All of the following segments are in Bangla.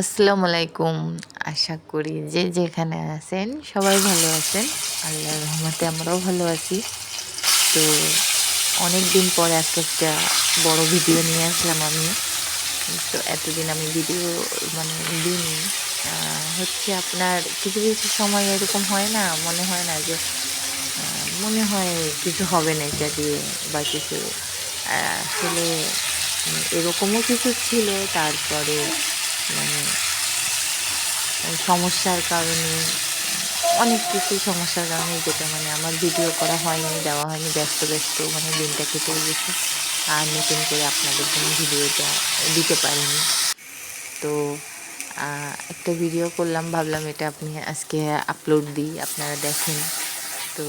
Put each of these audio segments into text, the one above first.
আসসালামু আলাইকুম। আশা করি যে যেখানে আছেন সবাই ভালো আছেন। আল্লাহর রহমতে আমরাও ভালো আছি। তো অনেক দিন পরে আজকে একটা বড় ভিডিও নিয়ে আসলাম আমি। তো এতদিন আমি ভিডিও মানে দিইনি। হচ্ছে আপনার কিছু কিছু সময় এরকম হয় না, মনে হয় না যে মনে হয় কিছু হবে না এটা দিয়ে বা কিছু। আসলে এরকমও কিছু ছিল, তারপরে মানে সমস্যার কারণে, অনেক কিছু সমস্যার কারণে যেটা মানে আমার ভিডিও করা হয়নি, দেওয়া হয়নি, ব্যস্ত ব্যস্ত মানে দিনটা কেটে গেছে। আর নতুন করে আপনাদের জন্য ভিডিওটা দিতে পারিনি। তো একটা ভিডিও করলাম, ভাবলাম এটা আপনি আজকে আপলোড দিই, আপনারা দেখেন। তো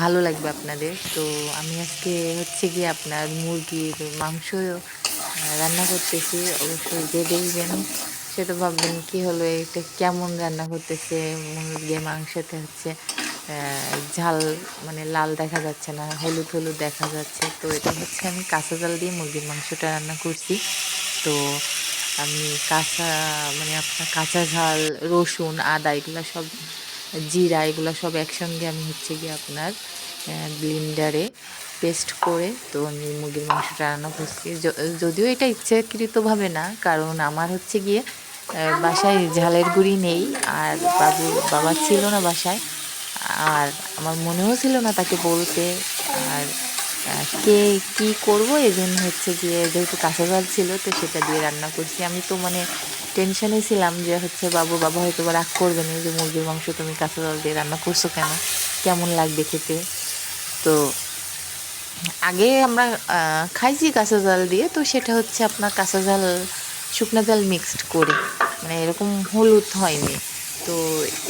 ভালো লাগবে আপনাদের। তো আমি আজকে হচ্ছে গিয়ে আপনার মুরগির মাংস রান্না করতেছি, অবশ্যই যে দেখবেন সেটা ভাববেন কী হলো, এটা কেমন রান্না করতেছে মুরগির মাংসতে হচ্ছে ঝাল মানে লাল দেখা যাচ্ছে না, হলুদ হলুদ দেখা যাচ্ছে। তো এটা হচ্ছে আমি কাঁচা জাল দিয়ে মুরগির মাংসটা রান্না করছি। তো আমি কাঁচা মানে আপনার কাঁচা ঝাল, রসুন, আদা, এগুলো সব জিরা, এগুলো সব একসঙ্গে আমি হচ্ছে গিয়ে আপনার ব্লিন্ডারে পেস্ট করে তো আমি মুরগির মাংসটা রান্না করছি। যদিও এটা ইচ্ছাকৃতভাবে না, কারণ আমার হচ্ছে গিয়ে বাসায় ঝালের গুঁড়ি নেই আর বাবু, বাবা ছিল না বাসায়। আর আমার মনেও ছিল না তাকে বলতে। আর কে কি করব? এজন্য হচ্ছে গিয়ে যেহেতু কাঁচা ঝাল ছিল, তো সেটা দিয়ে রান্না করছি। আমি তো মানে টেনশনে ছিলাম যে হচ্ছে, বাবু, বাবা হয়তো বা রাগ করবে না যে মুরগির মাংস তুমি কাঁচা ঝাল দিয়ে রান্না করছ কেন? কেমন লাগবে খেতে? তো আগে আমরা খাইছি কাঁচা জাল দিয়ে, তো সেটা হচ্ছে আপনার কাঁচা জাল শুকনো জাল মিক্সড করে। মানে এরকম হলুদ হয়নি। তো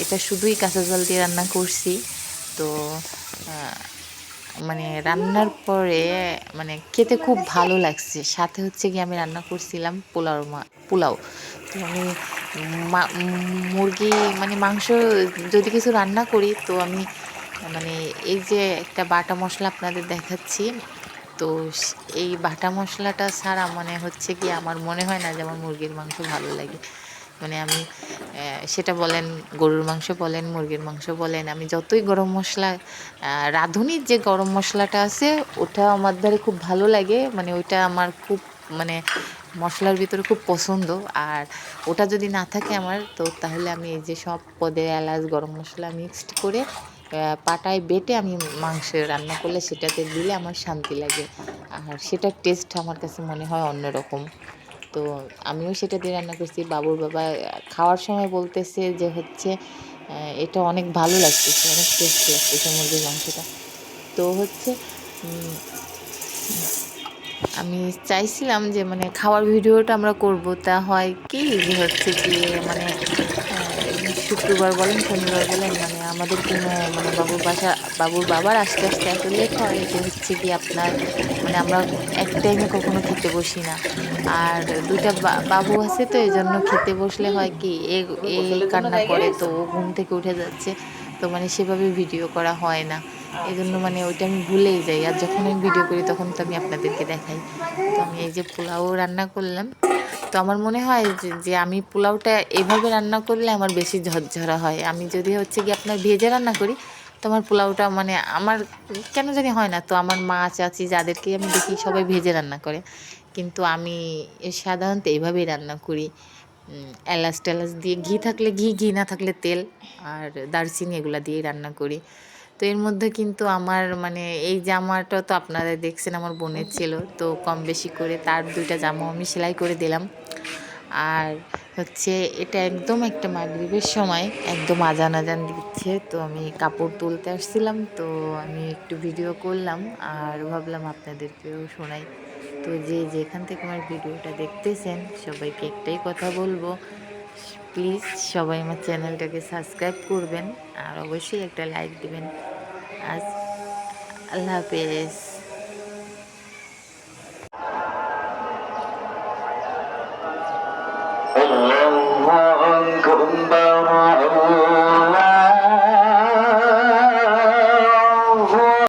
এটা শুধুই কাঁচা জাল দিয়ে রান্না করছি। তো মানে রান্নার পরে মানে খেতে খুব ভালো লাগছে। সাথে হচ্ছে কি আমি রান্না করছিলাম পোলাও মা- পোলাও। তো আমি মুরগি মানে মাংস যদি কিছু রান্না করি, তো আমি মানে এই যে একটা বাটা মশলা আপনাদের দেখাচ্ছি, তো এই বাটা মশলাটা ছাড়া মানে হচ্ছে কি আমার মনে হয় না যে আমার মুরগির মাংস ভালো লাগে। মানে আমি সেটা বলেন, গরুর মাংস বলেন, মুরগির মাংস বলেন, আমি যতই গরম মশলা রাঁধুনির যে গরম মশলাটা আছে, ওটা আমার দ্বারা খুব ভালো লাগে। মানে ওইটা আমার খুব মানে মশলার ভিতরে খুব পছন্দ। আর ওটা যদি না থাকে আমার, তো তাহলে আমি এই যে সব পদে এলাচ, গরম মশলা মিক্সড করে পাটায় বেটে আমি মাংস রান্না করলে সেটাতে দিলে আমার শান্তি লাগে। আর সেটার টেস্ট আমার কাছে মনে হয় অন্যরকম। তো আমিও সেটা দিয়ে রান্না করছি। বাবুর বাবা খাওয়ার সময় বলতেছে যে হচ্ছে এটা অনেক ভালো লাগতেছে, অনেক টেস্টি লাগতেছে মুরগির মাংসটা। তো হচ্ছে আমি চাইছিলাম যে মানে খাওয়ার ভিডিওটা আমরা করব। তা হয় কি যে হচ্ছে যে মানে শুক্রবার বলেন, শনিবার বলেন মানে আমাদের কোনো মানে বাবুর বাসা, বাবুর বাবার আস্তে আস্তে এত লেট হয় যে হচ্ছে কি আপনার মানে আমরা এক টাইমে কখনো খেতে বসি না। আর দুইটা বাবু আছে তো এই জন্য খেতে বসলে হয় কি এই এ কান্না করে, তো ও ঘুম থেকে উঠে যাচ্ছে, তো মানে সেভাবে ভিডিও করা হয় না। এই জন্য মানে ওইটা আমি ভুলেই যাই। আর যখন আমি ভিডিও করি, তখন তো আমি আপনাদেরকে দেখাই। তো আমি এই যে পোলাও রান্না করলাম, তো আমার মনে হয় যে- আমি পোলাওটা এভাবে রান্না করলে আমার বেশি ঝরঝরা হয়। আমি যদি হচ্ছে কি আপনার ভেজে রান্না করি, তো আমার পোলাওটা মানে আমার কেন জানি হয় না। তো আমার মা, চাচি যাদেরকে আমি দেখি, সবাই ভেজে রান্না করে। কিন্তু আমি সাধারণত এইভাবেই রান্না করি। এলাচ টেলাচ দিয়ে ঘি থাকলে ঘি ঘি না থাকলে তেল। আর দারচিনি এগুলো দিয়েই রান্না করি। তো এর মধ্যে কিন্তু আমার মানে এই জামাটা তো আপনারা দেখছেন আমার বোনের ছিল। তো কম বেশি করে তার দুইটা জামা আমি সেলাই করে দিলাম। আর হচ্ছে এটা একদম একটা মাগরিবের সময়, একদম আজান আজান দিচ্ছে। তো আমি কাপড় তুলতে আসছিলাম, তো আমি একটু ভিডিও করলাম আর ভাবলাম আপনাদেরকেও শোনাই। তো যে যেখান থেকে আমার ভিডিওটা দেখতেছেন, সবাইকে একটাই কথা বলব, প্লিজ সবাই আমার চ্যানেলটাকে সাবস্ক্রাইব করবেন আর অবশ্যই একটা লাইক দিবেন। আজ আল্লাহ হাফেজ।